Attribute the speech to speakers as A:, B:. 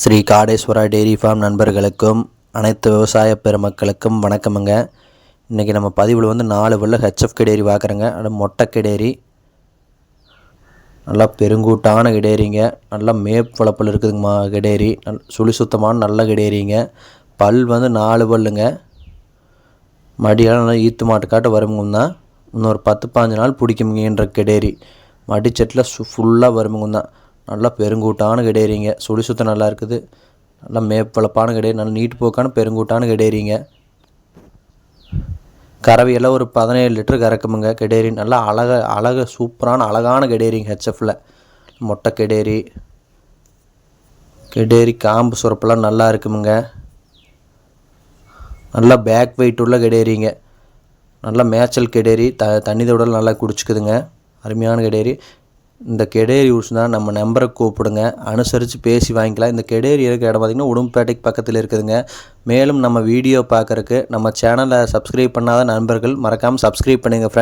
A: Sri Kadeswara dairy farm நண்பர்களுக்கும் அனைத்து விவசாய பெருமக்களுக்கும் வணக்கமுங்க. இன்றைக்கி நம்ம பதிவில் வந்து நாலு வெள்ள ஹெச்எஃப் கிடேரி பார்க்குறேங்க அது மொட்டை கிடேரி நல்லா பெருங்கூட்டான கிடேரிங்க நல்லா மேப் வளப்பில் இருக்குதுங்கம்மா கிடேரி நல் சுழி சுத்தமான நல்ல கிடேரிங்க பல் வந்து நாலு பல்லுங்க. மடியெல்லாம் நல்லா ஈத்து மாட்டுக்காட்ட வருமுங்கன்னா இன்னொரு பத்து பாஞ்சு நாள் பிடிக்குமுங்கன்ற கிடேரி மடிச்சட்டில் சு ஃபுல்லாக வருமுங்க தான் நல்லா பெருங்கூட்டான கிடையிறீங்க. சுழி சுத்தம் நல்லா இருக்குது. நல்லா மேப்பளப்பான கிடையாது நல்லா நீட்டு போக்கான பெருங்கூட்டான கிடையிறீங்க. கறவையெல்லாம் ஒரு பதினேழு லிட்டர் கறக்குமுங்க. கெடேரி நல்லா அழக அழக சூப்பரான அழகான கெடேரிங்க ஹெச்எஃப்பில் மொட்டை கெடேரி கெடேரி காம்பு சுரப்பெல்லாம் நல்லா இருக்குமுங்க. நல்லா பேக் வெயிட் உள்ள கெடேரிங்க நல்லா மேய்ச்சல் கெடேரி த தண்ணி தவிடல் நல்லா குடிச்சிக்குதுங்க. அருமையான கெடேரி இந்த கெடேரி யூஸ்னா நம்ம நம்பரை கூப்பிடுங்க. அனுசரித்து பேசி வாங்கிக்கலாம். இந்த கெடேரி இருக்கிற இடம் பார்த்திங்கன்னா உடும்பேட்டைக்கு பக்கத்தில் இருக்குதுங்க. மேலும் நம்ம வீடியோ பார்க்குறக்கு நம்ம சேனலை சப்ஸ்கிரைப் பண்ணாத நண்பர்கள் மறக்காமல் சப்ஸ்கிரைப் பண்ணுங்கள் ஃப்ரெண்ட்